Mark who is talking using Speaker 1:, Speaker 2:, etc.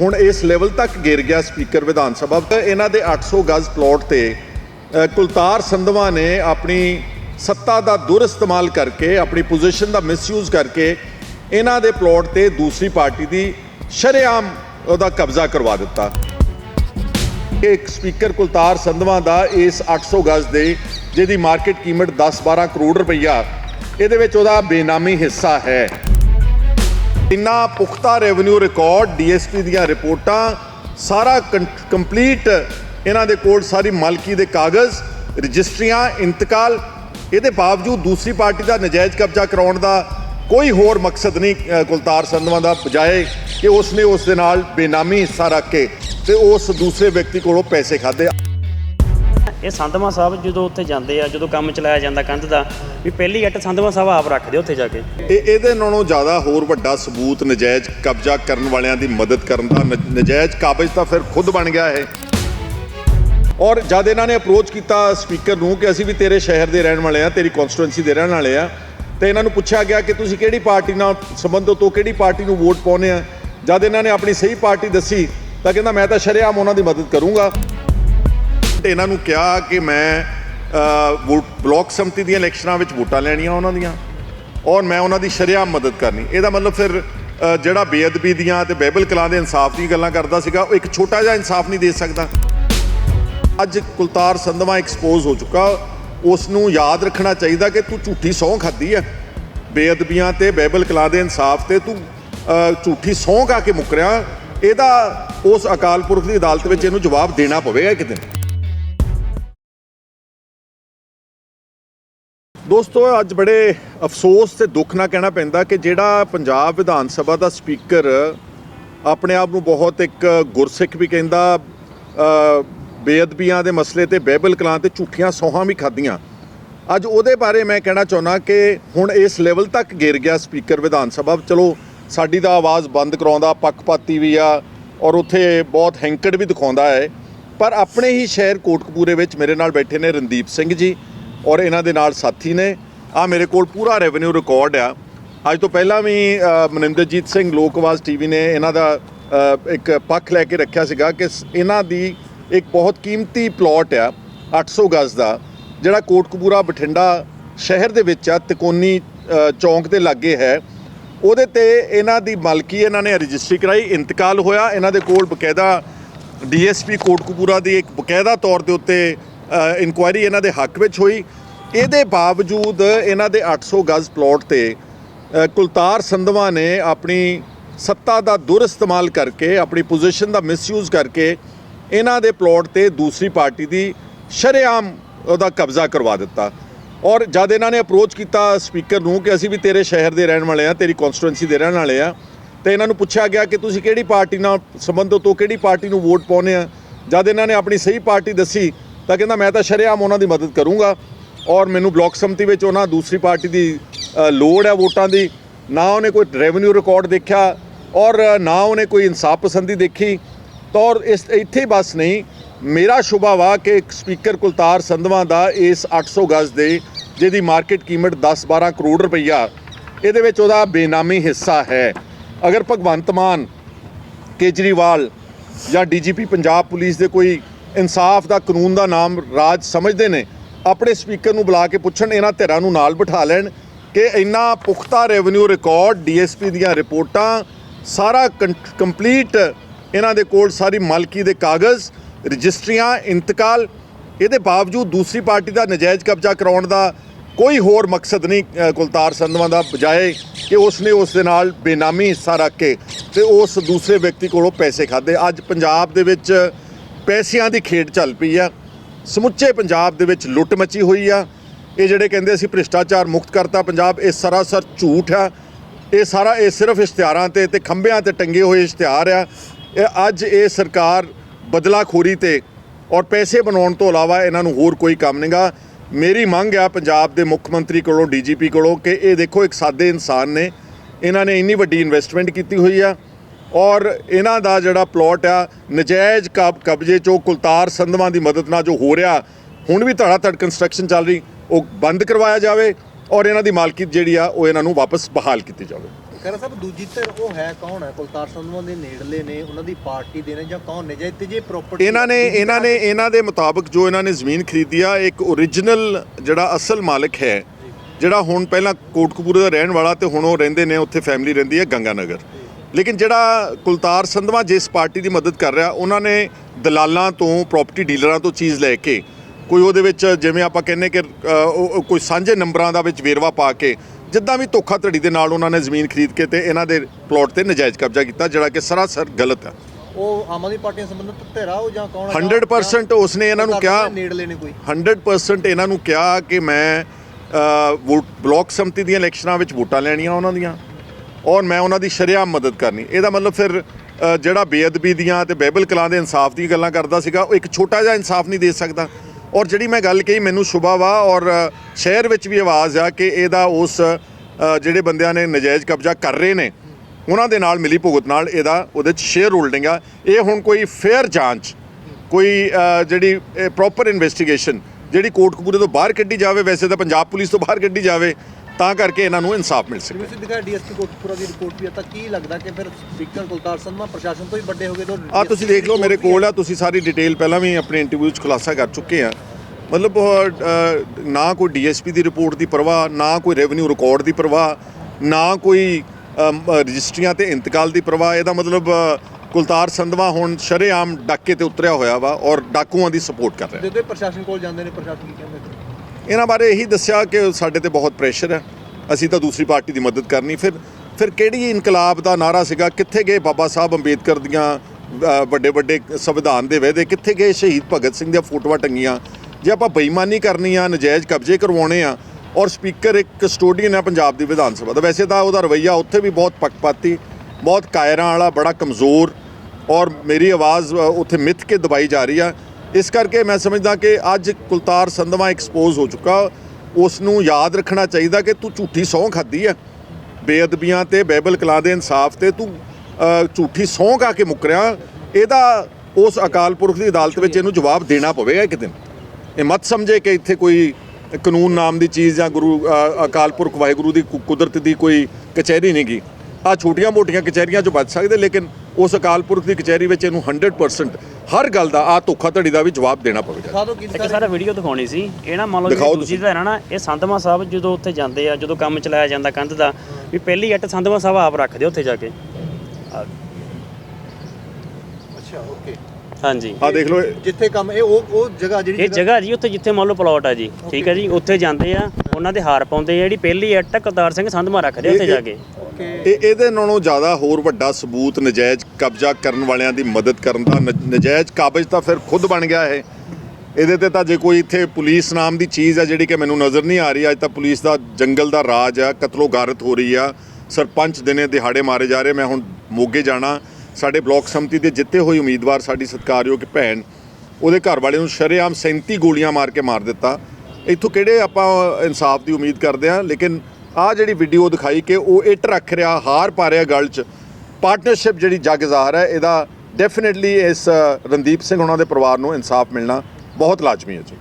Speaker 1: ਹੁਣ ਇਸ ਲੈਵਲ ਤੱਕ ਗਿਰ ਗਿਆ ਸਪੀਕਰ ਵਿਧਾਨ ਸਭਾ। ਇਹਨਾਂ ਦੇ 800 ਗਜ਼ ਪਲਾਟ ਤੇ ਕੁਲਤਾਰ ਸੰਧਵਾ ਨੇ ਆਪਣੀ ਸੱਤਾ ਦਾ ਦੁਰਇਸਤੇਮਾਲ ਕਰਕੇ, ਆਪਣੀ ਪੋਜੀਸ਼ਨ ਦਾ ਮਿਸਯੂਜ਼ ਕਰਕੇ ਇਹਨਾਂ ਦੇ ਪਲਾਟ ਤੇ ਦੂਸਰੀ ਪਾਰਟੀ ਦੀ ਸ਼ਰੇਆਮ ਉਹਦਾ ਕਬਜ਼ਾ ਕਰਵਾ ਦਿੱਤਾ। ਕਿ ਇੱਕ ਸਪੀਕਰ ਕੁਲਤਾਰ ਸੰਧਵਾ ਦਾ ਇਸ 800 ਗਜ਼ ਦੇ, ਜਿਹਦੀ ਮਾਰਕੀਟ ਕੀਮਤ 10-12 ਕਰੋੜ ਰੁਪਈਆ, ਇਹਦੇ ਵਿੱਚ ਉਹਦਾ ਬੇਨਾਮੀ ਹਿੱਸਾ ਹੈ। ਇੰਨਾ ਪੁਖਤਾ ਰੈਵਨਿਊ ਰਿਕਾਰਡ ਡੀਐਸਪੀ ਦੀਆਂ ਰਿਪੋਰਟਾਂ, ਸਾਰਾ ਕੰਪਲੀਟ ਇਹਨਾਂ ਦੇ ਕੋਲ ਸਾਰੀ ਮਾਲਕੀ ਦੇ ਕਾਗਜ਼, ਰਜਿਸਟਰੀਆਂ, ਇੰਤਕਾਲ, ਇਹਦੇ ਬਾਵਜੂਦ ਦੂਸਰੀ ਪਾਰਟੀ ਦਾ ਨਜਾਇਜ਼ ਕਬਜ਼ਾ ਕਰਾਉਣ ਦਾ ਕੋਈ ਹੋਰ ਮਕਸਦ ਨਹੀਂ ਕੁਲਤਾਰ ਸੰਧਵਾਂ ਦਾ, ਬਜਾਏ ਕਿ ਉਸਨੇ ਉਸ ਦੇ ਨਾਲ ਬੇਨਾਮੀ ਹਿੱਸਾ ਰੱਖ ਕੇ ਤੇ ਉਸ ਦੂਸਰੇ ਵਿਅਕਤੀ ਕੋਲੋਂ ਪੈਸੇ ਖਾਦੇ
Speaker 2: ਇਹ ਸੰਧਮਾ ਸਾਹਿਬ ਜਦੋਂ ਉੱਥੇ ਜਾਂਦੇ ਆ, ਜਦੋਂ ਕੰਮ ਚਲਾਇਆ ਜਾਂਦਾ ਕੰਧ ਦਾ, ਵੀ ਪਹਿਲੀ ਇੱਟ ਸੰਧਮਾ ਸਾਹਿਬ ਆਪ ਰੱਖਦੇ ਉੱਥੇ ਜਾ ਕੇ।
Speaker 1: ਇਹ ਇਹਦੇ ਨਾਲੋਂ ਜ਼ਿਆਦਾ ਹੋਰ ਵੱਡਾ ਸਬੂਤ ਨਜਾਇਜ਼ ਕਬਜ਼ਾ ਕਰਨ ਵਾਲਿਆਂ ਦੀ ਮਦਦ ਕਰਨ ਦਾ ਨ- ਨਜਾਇਜ਼ ਕਾਬਜ਼ ਤਾਂ ਫਿਰ ਖੁਦ ਬਣ ਗਿਆ ਇਹ। ਔਰ ਜਦ ਇਹਨਾਂ ਨੇ ਅਪਰੋਚ ਕੀਤਾ ਸਪੀਕਰ ਨੂੰ ਕਿ ਅਸੀਂ ਵੀ ਤੇਰੇ ਸ਼ਹਿਰ ਦੇ ਰਹਿਣ ਵਾਲੇ ਆ, ਤੇਰੀ ਕਨਸਟੀਟੂਐਂਸੀ ਦੇ ਰਹਿਣ ਵਾਲੇ ਆ, ਤੇ ਇਹਨਾਂ ਨੂੰ ਪੁੱਛਿਆ ਗਿਆ ਕਿ ਤੁਸੀਂ ਕਿਹੜੀ ਪਾਰਟੀ ਨਾਲ ਸੰਬੰਧਿਤ ਹੋ, ਕਿਹੜੀ ਪਾਰਟੀ ਨੂੰ ਵੋਟ ਪਾਉਂਦੇ ਆ। ਜਦ ਇਹਨਾਂ ਨੇ ਆਪਣੀ ਸਹੀ ਪਾਰਟੀ ਦੱਸੀ, ਤਾਂ ਕਹਿੰਦਾ ਮੈਂ ਤਾਂ ਸ਼ਰੇਆਮ ਉਹਨਾਂ ਦੀ ਮਦਦ ਕਰੂੰਗਾ। ਤੇ ਇਹਨਾਂ ਨੂੰ ਕਿਹਾ ਕਿ ਮੈਂ ਅ, ਵੋਟ ਬਲਾਕ ਸੰਮਤੀ ਦੀਆਂ ਇਲੈਕਸ਼ਨਾਂ ਵਿੱਚ ਵੋਟਾਂ ਲੈਣੀਆਂ ਉਹਨਾਂ ਦੀਆਂ ਔਰ ਮੈਂ ਉਹਨਾਂ ਦੀ ਸ਼ਰੇਆਮ ਮਦਦ ਕਰਨੀ। ਇਹਦਾ ਮਤਲਬ ਫਿਰ ਜਿਹੜਾ ਬੇਅਦਬੀ ਦੀਆਂ ਤੇ ਬਾਈਬਲ ਕਲਾਂ ਦੇ ਇਨਸਾਫ ਦੀਆਂ ਗੱਲਾਂ ਕਰਦਾ ਸੀਗਾ ਉਹ ਇੱਕ ਛੋਟਾ ਜਿਹਾ ਇਨਸਾਫ ਨਹੀਂ ਦੇ ਸਕਦਾ। ਅੱਜ ਕੁਲਤਾਰ ਸੰਧਵਾ ਐਕਸਪੋਜ਼ ਹੋ ਚੁੱਕਾ। ਉਸ ਨੂੰ ਯਾਦ ਰੱਖਣਾ ਚਾਹੀਦਾ ਕਿ ਤੂੰ ਝੂਠੀ ਸਹੁੰ ਖਾਦੀ ਹੈ ਬੇਅਦਬੀਆਂ ਤੇ ਬਾਈਬਲ ਕਲਾਂ ਦੇ ਇਨਸਾਫ ਤੇ ਤੂੰ ਝੂਠੀ ਸਹੁੰ ਖਾ ਕੇ ਮੁਕਰਿਆ ਇਹਦਾ ਉਸ ਅਕਾਲ ਪੁਰਖ ਦੀ ਅਦਾਲਤ ਵਿੱਚ ਇਹਨੂੰ ਜਵਾਬ ਦੇਣਾ ਪਵੇਗਾ ਇੱਕ ਦਿਨ। ਦੋਸਤੋ, ਅੱਜ ਬੜੇ ਅਫਸੋਸ ਤੇ ਦੁੱਖ ਨਾਲ ਕਹਿਣਾ ਪੈਂਦਾ ਕਿ ਜਿਹੜਾ ਪੰਜਾਬ ਵਿਧਾਨ ਸਭਾ ਦਾ ਸਪੀਕਰ ਆਪਣੇ ਆਪ ਨੂੰ ਬਹੁਤ ਇੱਕ ਗੁਰਸਿੱਖ ਵੀ ਕਹਿੰਦਾ ਬੇਅਦਬੀਆਂ ਦੇ ਮਸਲੇ ਤੇ, ਬਹਿਬਲ ਕਲਾਂ ਤੇ ਝੂਠੀਆਂ ਸੋਹਾਂ ਵੀ ਖਾਧੀਆਂ। ਅੱਜ ਉਹਦੇ ਬਾਰੇ ਮੈਂ ਕਹਿਣਾ ਚਾਹੁੰਦਾ ਕਿ ਹੁਣ ਇਸ ਲੈਵਲ ਤੱਕ ਗਿਰ ਗਿਆ ਸਪੀਕਰ ਵਿਧਾਨ ਸਭਾ। ਚਲੋ, ਸਾਡੀ ਤਾਂ ਆਵਾਜ਼ ਬੰਦ ਕਰਾਉਂਦਾ, ਪੱਖਪਾਤੀ ਵੀ ਆ ਔਰ ਉੱਥੇ ਬਹੁਤ ਹੈਂਕੜ ਵੀ ਦਿਖਾਉਂਦਾ ਹੈ। ਪਰ ਆਪਣੇ ਹੀ ਸ਼ਹਿਰ ਕੋਟਕਪੂਰੇ ਵਿੱਚ ਮੇਰੇ ਨਾਲ ਬੈਠੇ ਨੇ ਰਣਦੀਪ ਸਿੰਘ ਜੀ। ਔਰ ਇਹਨਾਂ ਦੇ ਨਾਲ ਸਾਥੀ ਨੇ। ਆ ਮੇਰੇ ਕੋਲ ਪੂਰਾ ਰੈਵਨਿਊ ਰਿਕਾਰਡ ਆ। ਅੱਜ ਤੋਂ ਪਹਿਲਾਂ ਵੀ ਮਨਿੰਦਰਜੀਤ ਸਿੰਘ ਲੋਕਵਾਜ਼ ਟੀਵੀ ਨੇ ਇਹਨਾਂ ਦਾ ਇੱਕ ਪੱਖ ਲੈ ਕੇ ਰੱਖਿਆ ਸੀਗਾ ਕਿ ਸ- ਇਹਨਾਂ ਦੀ ਇੱਕ ਬਹੁਤ ਕੀਮਤੀ ਪਲਾਟ ਆ 800 ਗਜ਼ ਦਾ, ਜਿਹੜਾ ਕੋਟਕਪੂਰਾ ਬਠਿੰਡਾ ਸ਼ਹਿਰ ਦੇ ਵਿੱਚ ਆ, ਤਿਕੋਨੀ ਚੌਂਕ ਦੇ ਲਾਗੇ ਹੈ। ਉਹਦੇ ਤੇ ਇਹਨਾਂ ਦੀ ਮਾਲਕੀ ਇਹਨਾਂ ਨੇ ਰਜਿਸਟਰੀ ਕਰਾਈ, ਇੰਤਕਾਲ ਹੋਇਆ। ਇਹਨਾਂ ਦੇ ਕੋਲ ਬਕਾਇਦਾ ਡੀਐਸਪੀ ਕੋਟਕਪੂਰਾ ਦੀ ਇੱਕ ਬਕਾਇਦਾ ਤੌਰ ਦੇ ਉੱਤੇ ਇਨਕੁਆਇਰੀ ਇਹਨਾਂ ਦੇ ਹੱਕ ਵਿੱਚ ਹੋਈ। ਇਹਦੇ ਬਾਵਜੂਦ ਇਹਨਾਂ ਦੇ 800 ਗਜ਼ ਪਲਾਟ ਤੇ ਕੁਲਤਾਰ ਸੰਧਵਾ ਨੇ ਆਪਣੀ ਸੱਤਾ ਦਾ ਦੁਰਇਸਤੇਮਾਲ ਕਰਕੇ, ਆਪਣੀ ਪੋਜੀਸ਼ਨ ਦਾ ਮਿਸਯੂਜ਼ ਕਰਕੇ ਇਹਨਾਂ ਦੇ ਪਲਾਟ ਤੇ ਦੂਸਰੀ ਪਾਰਟੀ ਦੀ ਸ਼ਰੇਆਮ ਉਹਦਾ ਕਬਜ਼ਾ ਕਰਵਾ ਦਿੱਤਾ। ਔਰ ਜਦ ਇਹਨਾਂ ਨੇ ਅਪਰੋਚ ਕੀਤਾ ਸਪੀਕਰ ਨੂੰ ਕਿ ਅਸੀਂ ਵੀ ਤੇਰੇ ਸ਼ਹਿਰ ਦੇ ਰਹਿਣ ਵਾਲੇ ਆ ਤੇਰੀ ਕਨਸਟੀਟੂਐਂਸੀ ਦੇ ਰਹਿਣ ਵਾਲੇ ਆ ਤੇ ਇਹਨਾਂ ਨੂੰ ਪੁੱਛਿਆ ਗਿਆ ਕਿ ਤੁਸੀਂ ਕਿਹੜੀ ਪਾਰਟੀ ਨਾਲ ਸੰਬੰਧਿਤ ਹੋ, ਕਿਹੜੀ ਪਾਰਟੀ ਨੂੰ ਵੋਟ ਪਾਉਨੇ ਆ। ਜਦ ਇਹਨਾਂ ਨੇ ਆਪਣੀ ਸਹੀ ਪਾਰਟੀ ਦੱਸੀ ਤਾਂ ਕਹਿੰਦਾ ਮੈਂ ਤਾਂ ਸ਼ਰੇਆਮ ਉਹਨਾਂ ਦੀ ਮਦਦ ਕਰੂੰਗਾ ਔਰ ਮੈਨੂੰ ਬਲਾਕ ਸੰਮਤੀ ਵਿੱਚ ਉਹਨਾਂ ਦੂਸਰੀ ਪਾਰਟੀ ਦੀ ਲੋੜ ਹੈ ਵੋਟਾਂ ਦੀ। ਨਾ ਉਹਨੇ ਕੋਈ ਰੈਵਨਿਊ ਰਿਕਾਰਡ ਦੇਖਿਆ ਔਰ ਨਾ ਉਹਨੇ ਕੋਈ ਇਨਸਾਫ ਪਸੰਦੀ ਦੇਖੀ। ਤੌਰ ਇਸ, ਇੱਥੇ ਹੀ ਬਸ ਨਹੀਂ, ਮੇਰਾ ਸ਼ੁਭਾ ਵਾ ਕਿ ਸਪੀਕਰ ਕੁਲਤਾਰ ਸੰਧਵਾ ਦਾ ਇਸ 800 ਗਜ਼ ਦੇ, ਜਿਹਦੀ ਮਾਰਕੀਟ ਕੀਮਤ 10-12 ਕਰੋੜ ਰੁਪਈਆ, ਇਹਦੇ ਵਿੱਚ ਉਹਦਾ ਬੇਨਾਮੀ ਹਿੱਸਾ ਹੈ। ਅਗਰ ਭਗਵੰਤ ਮਾਨ ਕੇਜਰੀਵਾਲ ਜਾਂ ਡੀਜੀਪੀ ਪੰਜਾਬ ਪੁਲਿਸ ਦੇ ਕੋਈ ਇਨਸਾਫ ਦਾ, ਕਾਨੂੰਨ ਦਾ ਨਾਮ ਰਾਜ ਸਮਝਦੇ ਨੇ, ਆਪਣੇ ਸਪੀਕਰ ਨੂੰ ਬੁਲਾ ਕੇ ਪੁੱਛਣ, ਇਹਨਾਂ ਧਿਰਾਂ ਨੂੰ ਨਾਲ ਬਿਠਾ ਲੈਣ ਕਿ ਇੰਨਾ ਪੁਖਤਾ ਰੈਵਨਿਊ ਰਿਕਾਰਡ ਡੀਐਸਪੀ ਦੀਆਂ ਰਿਪੋਰਟਾਂ, ਸਾਰਾ ਕੰਪਲੀਟ ਇਹਨਾਂ ਦੇ ਕੋਲ ਸਾਰੀ ਮਾਲਕੀ ਦੇ ਕਾਗਜ਼, ਰਜਿਸਟਰੀਆਂ, ਇੰਤਕਾਲ, ਇਹਦੇ ਬਾਵਜੂਦ ਦੂਸਰੀ ਪਾਰਟੀ ਦਾ ਨਜਾਇਜ਼ ਕਬਜ਼ਾ ਕਰਾਉਣ ਦਾ ਕੋਈ ਹੋਰ ਮਕਸਦ ਨਹੀਂ ਕੁਲਤਾਰ ਸੰਧਵਾਂ ਦਾ, ਬਜਾਏ ਕਿ ਉਸ ਨੇ ਉਸ ਦੇ ਨਾਲ ਬੇਨਾਮੀ ਹਿੱਸਾ ਰੱਖ ਕੇ ਤੇ ਉਸ ਦੂਸਰੇ ਵਿਅਕਤੀ ਕੋਲੋਂ ਪੈਸੇ ਖਾਦੇ ਅੱਜ ਪੰਜਾਬ ਦੇ ਵਿੱਚ ਪੈਸਿਆਂ ਦੀ ਖੇਡ ਚੱਲ ਪਈ ਆ। ਸਮੁੱਚੇ ਪੰਜਾਬ ਦੇ ਵਿੱਚ ਲੁੱਟ ਮਚੀ ਹੋਈ ਆ। ਇਹ ਜਿਹੜੇ ਕਹਿੰਦੇ ਅਸੀਂ ਭ੍ਰਿਸ਼ਟਾਚਾਰ ਮੁਕਤ ਕਰਤਾ, ਪੰਜਾਬ ਇਹ ਸਰਾਸਰ ਝੂਠ ਆ। ਇਹ ਸਾਰਾ ਇਹ ਸਿਰਫ ਇਸ਼ਤਿਹਾਰਾਂ ਤੇ ਤੇ ਖੰਭਿਆਂ ਤੇ ਟੰਗੇ ਹੋਏ ਇਸ਼ਤਿਹਾਰ ਆ। ਇਹ ਅੱਜ ਇਹ ਸਰਕਾਰ ਬਦਲਾਖੋਰੀ ਤੇ ਔਰ ਪੈਸੇ ਬਣਾਉਣ ਤੋਂ ਇਲਾਵਾ ਇਹਨਾਂ ਨੂੰ ਹੋਰ ਕੋਈ ਕੰਮ ਨਹੀਂਗਾ। ਮੇਰੀ ਮੰਗ ਆ ਪੰਜਾਬ ਦੇ ਮੁੱਖ ਮੰਤਰੀ ਕੋਲੋਂ, ਡੀਜੀਪੀ ਕੋਲੋਂ ਕਿ ਇਹ ਦੇਖੋ ਇੱਕ ਸਾਦੇ ਇਨਸਾਨ ਨੇ। ਇਹਨਾਂ ਨੇ ਇੰਨੀ ਵੱਡੀ ਇਨਵੈਸਟਮੈਂਟ ਕੀਤੀ ਹੋਈ ਆ। ਔਰ ਇਹਨਾਂ ਦਾ ਜਿਹੜਾ ਪਲਾਟ ਆ ਨਜਾਇਜ਼ ਕਬ ਕਬਜ਼ੇ ਚੋਂ ਕੁਲਤਾਰ ਸੰਧਵਾਂ ਦੀ ਮਦਦ ਨਾਲ ਜੋ ਹੋ ਰਿਹਾ ਹੁਣ ਵੀ ਧੜਾ ਧੜ ਕੰਸਟਰਕਸ਼ਨ ਚੱਲ ਰਹੀ ਉਹ ਬੰਦ ਕਰਵਾਇਆ ਜਾਵੇ ਔਰ ਇਹਨਾਂ ਦੀ ਮਾਲਕੀਤ ਜਿਹੜੀ ਆ ਉਹ ਇਹਨਾਂ ਨੂੰ ਵਾਪਸ ਬਹਾਲ ਕੀਤੀ ਜਾਵੇ।
Speaker 3: ਖੈਰ ਸਾਹਿਬ ਦੂਜੀ ਧਿਰ ਉਹ ਹੈ ਕੌਣ ਹੈ? ਕੁਲਤਾਰ ਸੰਧਵਾ ਦੇ ਨੇੜਲੇ ਨੇ ਉਹਨਾਂ ਦੀ ਪਾਰਟੀ ਦੇ ਨੇ ਜਾਂ ਕੌਣ ਨੇ? ਜਾਂ ਇੱਥੇ ਜੇ ਪ੍ਰਾਪਰਟੀ
Speaker 1: ਇਹਨਾਂ ਨੇ ਇਹਨਾਂ ਨੇ ਇਹਨਾਂ ਦੇ ਮੁਤਾਬਕ ਜੋ ਇਹਨਾਂ ਨੇ ਜ਼ਮੀਨ ਖਰੀਦੀ ਆ ਇੱਕ ਓਰੀਜਨਲ ਜਿਹੜਾ ਅਸਲ ਮਾਲਕ ਹੈ ਜਿਹੜਾ ਹੁਣ ਪਹਿਲਾਂ ਕੋਟਕਪੂਰੇ ਦਾ ਰਹਿਣ ਵਾਲਾ ਤੇ ਹੁਣ ਉਹ ਰਹਿੰਦੇ ਨੇ ਉੱਥੇ ਫੈਮਿਲੀ ਰਹਿੰਦੀ ਹੈ ਗੰਗਾ ਨਗਰ ਲੇਕਿਨ ਜਿਹੜਾ ਕੁਲਤਾਰ ਸੰਧਵਾ ਜਿਸ ਪਾਰਟੀ ਦੀ ਮਦਦ ਕਰ ਰਿਹਾ ਉਹਨਾਂ ਨੇ ਦਲਾਲਾਂ ਤੋਂ ਪ੍ਰਾਪਰਟੀ ਡੀਲਰਾਂ ਤੋਂ ਚੀਜ਼ ਲੈ ਕੇ ਕੋਈ ਉਹਦੇ ਵਿੱਚ ਜਿਵੇਂ ਆਪਾਂ ਕਹਿੰਨੇ ਕਿ ਕੋਈ ਸਾਂਝੇ ਨੰਬਰਾਂ ਦਾ ਵਿੱਚ ਵੇਰਵਾ ਪਾ ਕੇ ਜਿੱਦਾਂ ਵੀ ਧੋਖਾਧੜੀ ਦੇ ਨਾਲ ਉਹਨਾਂ ਨੇ ਜ਼ਮੀਨ ਖਰੀਦ ਕੇ ਤੇ ਇਹਨਾਂ ਦੇ ਪਲਾਟ ਤੇ ਨਜਾਇਜ਼ ਕਬਜ਼ਾ ਕੀਤਾ ਜਿਹੜਾ ਕਿ ਸਰਾਸਰ ਗਲਤ ਹੈ
Speaker 3: ਉਹ ਆਮ ਆਦਮੀ ਪਾਰਟੀ ਨਾਲ ਸੰਬੰਧਿਤ ਧਿਰ ਉਹ ਜਾਂ ਕੌਣ ਹੈ?
Speaker 1: 100% ਉਸਨੇ ਇਹਨਾਂ ਨੂੰ ਕਿਹਾ
Speaker 3: ਨੇੜਲੇ ਨੇ ਕੋਈ?
Speaker 1: 100% ਇਹਨਾਂ ਨੂੰ ਕਿਹਾ ਕਿ ਮੈਂ ਵੋਟ ਬਲਾਕ ਸੰਮਤੀ ਦੀਆਂ ਇਲੈਕਸ਼ਨਾਂ ਵਿੱਚ ਵੋਟਾਂ ਲੈਣੀਆਂ ਉਹਨਾਂ ਦੀਆਂ। ਔਰ ਮੈਂ ਉਹਨਾਂ ਦੀ ਸ਼ਰੇਆਮ ਮਦਦ ਕਰਨੀ। ਇਹਦਾ ਮਤਲਬ ਫਿਰ ਜਿਹੜਾ ਬੇਅਦਬੀ ਦੀਆਂ ਤੇ ਬਾਈਬਲ ਕਲਾਂ ਦੇ ਇਨਸਾਫ ਦੀਆਂ ਗੱਲਾਂ ਕਰਦਾ ਸੀਗਾ, ਉਹ ਇੱਕ ਛੋਟਾ ਜਿਹਾ ਇਨਸਾਫ ਨਹੀਂ ਦੇ ਸਕਦਾ। ਔਰ ਜਿਹੜੀ ਮੈਂ ਗੱਲ ਕਹੀ, ਮੈਨੂੰ ਸ਼ੁਭਾ ਵਾ ਔਰ ਸ਼ਹਿਰ ਵਿੱਚ ਵੀ ਆਵਾਜ਼ ਆ ਕਿ ਇਹਦਾ ਉਸ ਜਿਹੜੇ ਬੰਦਿਆਂ ਨੇ ਨਜਾਇਜ਼ ਕਬਜ਼ਾ ਕਰ ਰਹੇ ਨੇ, ਉਹਨਾਂ ਦੇ ਨਾਲ ਮਿਲੀ ਭੁਗਤ ਨਾਲ ਇਹਦਾ ਉਹਦੇ ਚ ਸ਼ੇਅਰ ਹੋਲਡਿੰਗ ਆ। ਇਹ ਹੁਣ ਕੋਈ ਫੇਅਰ ਜਾਂਚ, ਕੋਈ ਜਿਹੜੀ ਪ੍ਰੋਪਰ ਇਨਵੈਸਟੀਗੇਸ਼ਨ ਜਿਹੜੀ ਕੋਟਕਪੂਰੇ ਤੋਂ ਬਾਹਰ ਕੱਢੀ ਜਾਵੇ, ਵੈਸੇ ਤਾਂ ਪੰਜਾਬ ਪੁਲਿਸ ਤੋਂ ਬਾਹਰ ਕੱਢੀ ਜਾਵੇ ਤਾਂ ਕਰਕੇ ਇਹਨਾਂ ਨੂੰ ਇਨਸਾਫ ਮਿਲ ਸਕੇ।
Speaker 3: ਤੁਸੀਂ ਦਿਖਾਇਆ ਡੀਐਸਪੀ ਕੋਟਪੁਰਾ ਦੀ ਰਿਪੋਰਟ ਵੀ ਆ ਤਾਂ ਕੀ ਲੱਗਦਾ ਕਿ ਫਿਰ ਸਪੀਕਰ ਕੁਲਤਾਰ ਸੰਧਵਾ ਪ੍ਰਸ਼ਾਸਨ ਤੋਂ ਹੀ ਵੱਡੇ ਹੋ ਗਏ ਤਾਂ
Speaker 1: ਆ ਤੁਸੀਂ ਦੇਖ ਲਓ ਮੇਰੇ ਕੋਲ ਆ ਤੁਸੀਂ ਸਾਰੀ ਡਿਟੇਲ ਪਹਿਲਾਂ ਵੀ ਆਪਣੇ ਇੰਟਰਵਿਊ 'ਚ ਖੁਲਾਸਾ ਕਰ ਚੁੱਕੇ ਆ। ਮਤਲਬ ਨਾ ਕੋਈ ਡੀਐਸਪੀ ਦੀ ਰਿਪੋਰਟ ਦੀ ਪਰਵਾਹ ਨਾ ਕੋਈ ਰੈਵਨਿਊ ਰਿਕਾਰਡ ਦੀ ਪਰਵਾਹ ਨਾ ਕੋਈ ਰਜਿਸਟਰੀਆਂ ਤੇ ਇੰਤਕਾਲ ਦੀ ਪਰਵਾਹ। ਇਹਦਾ ਮਤਲਬ ਕੁਲਤਾਰ ਸੰਧਵਾ ਹੁਣ ਸ਼ਰੇਆਮ ਡਾਕੇ ਤੇ ਉਤਰਿਆ ਹੋਇਆ ਵਾ ਔਰ ਡਾਕੂਆਂ ਦੀ ਸਪੋਰਟ ਕਰ ਰਿਹਾ।
Speaker 3: ਜਦੋਂ ਪ੍ਰਸ਼ਾਸਨ ਕੋਲ ਜਾਂਦੇ ਨੇ ਪ੍ਰਸ਼ਾਸਨ ਕੀ ਕਹਿੰਦੇ
Speaker 1: ਇਹਨਾਂ ਬਾਰੇ ਇਹੀ ਦੱਸਿਆ ਕਿ ਸਾਡੇ ਤੇ ਬਹੁਤ ਪ੍ਰੈਸ਼ਰ ਹੈ। ਅਸੀਂ ਤਾਂ ਦੂਸਰੀ ਪਾਰਟੀ ਦੀ ਮਦਦ ਕਰਨੀ, ਫਿਰ ਫਿਰ ਕਿਹੜੀ ਇਨਕਲਾਬ ਦਾ ਨਾਰਾ ਸੀਗਾ? ਕਿੱਥੇ ਗਏ ਬਾਬਾ ਸਾਹਿਬ ਅੰਬੇਦਕਰ ਦੀਆਂ ਵੱਡੇ ਵੱਡੇ ਸੰਵਿਧਾਨ ਦੇ ਵਾਅਦੇ ਕਿੱਥੇ ਗਏ ਸ਼ਹੀਦ ਭਗਤ ਸਿੰਘ ਦੀਆਂ ਫੋਟੋਆਂ ਟੰਗੀਆਂ? ਜੇ ਆਪਾਂ ਬੇਈਮਾਨੀ ਕਰਨੀ ਆ, ਨਜਾਇਜ਼ ਕਬਜ਼ੇ ਕਰਵਾਉਣੇ ਆ, ਔਰ ਸਪੀਕਰ ਇੱਕ ਕਸਟੋਡੀਅਨ ਹੈ ਪੰਜਾਬ ਦੀ ਵਿਧਾਨ ਸਭਾ ਦਾ, ਵੈਸੇ ਤਾਂ ਉਹਦਾ ਰਵੱਈਆ ਉੱਥੇ ਵੀ ਬਹੁਤ ਪੱਖਪਾਤੀ ਬਹੁਤ ਕਾਇਰਾਂ ਵਾਲਾ, ਬੜਾ ਕਮਜ਼ੋਰ, ਔਰ ਮੇਰੀ ਆਵਾਜ਼ ਉੱਥੇ ਮਿੱਥ ਕੇ ਦਬਾਈ ਜਾ ਰਹੀ ਆ। ਇਸ ਕਰਕੇ ਮੈਂ ਸਮਝਦਾ ਕਿ ਅੱਜ ਕੁਲਤਾਰ ਸੰਧਵਾ ਐਕਸਪੋਜ਼ ਹੋ ਚੁੱਕਾ। ਉਸ ਨੂੰ ਯਾਦ ਰੱਖਣਾ ਚਾਹੀਦਾ ਕਿ ਤੂੰ ਝੂਠੀ ਸਹੁੰ ਖਾਦੀ ਆ। ਬੇਅਦਬੀਆਂ ਤੇ ਬਹਿਬਲ ਕਲਾ ਦੇ ਇਨਸਾਫ ਤੇ ਤੂੰ ਝੂਠੀ ਸਹੁੰ ਖਾ ਕੇ ਮੁੱਕਰਿਆ ਇਹਦਾ ਉਸ ਅਕਾਲ ਪੁਰਖ ਦੀ ਅਦਾਲਤ ਵਿੱਚ ਇਹਨੂੰ ਜਵਾਬ ਦੇਣਾ ਪਵੇਗਾ ਇੱਕ ਦਿਨ। ਇਹ ਮਤ ਸਮਝੇ ਕਿ ਇੱਥੇ ਕੋਈ ਕਾਨੂੰਨ ਨਾਮ ਦੀ ਚੀਜ਼ ਜਾਂ ਗੁਰੂ ਅਕਾਲ ਪੁਰਖ ਵਾਹਿਗੁਰੂ ਦੀ ਕੁਦਰਤ ਦੀ ਕੋਈ ਕਚਹਿਰੀ ਨਹੀਂ ਗੀ। ਆ ਛੋਟੀਆਂ ਮੋਟੀਆਂ ਕਚਹਿਰੀਆਂ 'ਚ ਬਚ ਸਕਦੇ, ਲੇਕਿਨ ਉਸ ਅਕਾਲ ਪੁਰਖ ਦੀ ਕਚਹਿਰੀ ਵਿੱਚ ਇਹਨੂੰ 100% ਹਰ ਗੱਲ ਦਾ ਆ ਧੋਖਾਧੜੀ ਦਾ ਵੀ ਜਵਾਬ ਦੇਣਾ ਪਵੇਗਾ।
Speaker 2: ਇੱਕ ਸਾਰਾ ਵੀਡੀਓ ਦਿਖਾਉਣੀ ਸੀ। ਇਹ ਨਾ ਮੰਨ ਲਓ
Speaker 1: ਦਿਖਾਓ
Speaker 2: ਜਿਹੜੀ ਦੂਜੀ ਧਿਰ ਨਾ ਇਹ ਸੰਧਵਾ ਸਾਹਿਬ ਜਦੋਂ ਉੱਥੇ ਜਾਂਦੇ ਆ ਜਦੋਂ ਕੰਮ ਚਲਾਇਆ ਜਾਂਦਾ ਕੰਧ ਦਾ ਵੀ ਪਹਿਲੀ ਇੱਟ ਸੰਧਵਾ ਸਾਹਿਬ ਆਪ ਰੱਖਦੇ ਉੱਥੇ ਜਾ ਕੇ। ਹਾਂਜੀ।
Speaker 1: ਆ ਦੇਖ ਲਓ ਇਹ-
Speaker 3: ਜਿੱਥੇ ਕੰਮ ਇਹ ਉਹ ਉਹ ਜਗ੍ਹਾ ਜਿਹੜੀ
Speaker 2: ਇਹ ਜਗ੍ਹਾ ਜੀ ਉੱਥੇ ਜਿੱਥੇ ਮੰਨ ਲਓ ਪਲਾਟ ਆ ਜੀ ਠੀਕ ਹੈ ਜੀ ਉੱਥੇ ਜਾਂਦੇ ਆ ਉਹਨਾਂ ਦੇ ਹਾਰ ਪਾਉਂਦੇ ਆ ਜਿਹੜੀ ਪਹਿਲੀ ਆ, ਕਰਤਾਰ ਸਿੰਘ ਸੰਧਵਾ ਰੱਖਦੇ ਆ ਉੱਥੇ ਜਾ ਕੇ।
Speaker 3: ਓਕੇ
Speaker 1: ਇਹ ਇਹਦੇ ਨਾਲੋਂ ਜ਼ਿਆਦਾ ਹੋਰ ਵੱਡਾ ਸਬੂਤ ਨਜਾਇਜ਼ ਕਬਜ਼ਾ ਕਰਨ ਵਾਲਿਆਂ ਦੀ ਮਦਦ ਕਰਨ ਦਾ ਨ- ਨਜਾਇਜ਼ ਕਾਬਜ਼ ਤਾਂ ਫਿਰ ਖੁਦ ਬਣ ਗਿਆ ਇਹ। ਇਹਦੇ ਤੇ ਤਾਂ ਜੇ ਕੋਈ ਇੱਥੇ ਪੁਲਿਸ ਨਾਮ ਦੀ ਚੀਜ਼ ਹੈ ਜਿਹੜੀ ਕਿ ਮੈਨੂੰ ਨਜ਼ਰ ਨਹੀਂ ਆ ਰਹੀ ਅੱਜ ਤਾਂ ਪੁਲਿਸ ਦਾ ਜੰਗਲ ਦਾ ਰਾਜ ਆ ਕਤਲੋ ਗਾਰਤ ਹੋ ਰਹੀ ਆ ਸਰਪੰਚ ਦਿਨੇ ਦਿਹਾੜੇ ਮਾਰੇ ਜਾ ਰਹੇ ਮੈਂ ਹੁਣ ਮੋਗੇ ਜਾਣਾ ਸਾਡੇ ਬਲਾਕ ਸੰਮਤੀ ਦੇ ਜਿੱਤੇ ਹੋਏ ਉਮੀਦਵਾਰ ਸਾਡੀ ਸਤਿਕਾਰਯੋਗ ਭੈਣ, ਉਹਦੇ ਘਰ ਵਾਲੇ ਨੂੰ ਸ਼ਰੇਆਮ 37 ਗੋਲੀਆਂ ਮਾਰ ਕੇ ਮਾਰ ਦਿੱਤਾ। ਇੱਥੋਂ ਕਿਹੜੇ ਆਪਾਂ ਇਨਸਾਫ ਦੀ ਉਮੀਦ ਕਰਦੇ ਆ ਲੇਕਿਨ ਆ ਜਿਹੜੀ ਵੀਡੀਓ ਦਿਖਾਈ ਕਿ ਉਹ ਇੱਟ ਰੱਖ ਰਿਹਾ, ਹਾਰ ਪਾ ਰਿਹਾ ਗਲ 'ਚ। ਪਾਰਟਨਰਸ਼ਿਪ ਜਿਹੜੀ ਜਗਜ਼ਾਰ ਹੈ, ਇਹਦਾ ਡੈਫੀਨਿਟਲੀ ਇਸ ਰਣਦੀਪ ਸਿੰਘ ਉਹਨਾਂ ਦੇ ਪਰਿਵਾਰ ਨੂੰ ਇਨਸਾਫ ਮਿਲਣਾ ਬਹੁਤ ਲਾਜ਼ਮੀ ਹੈ ਜੀ।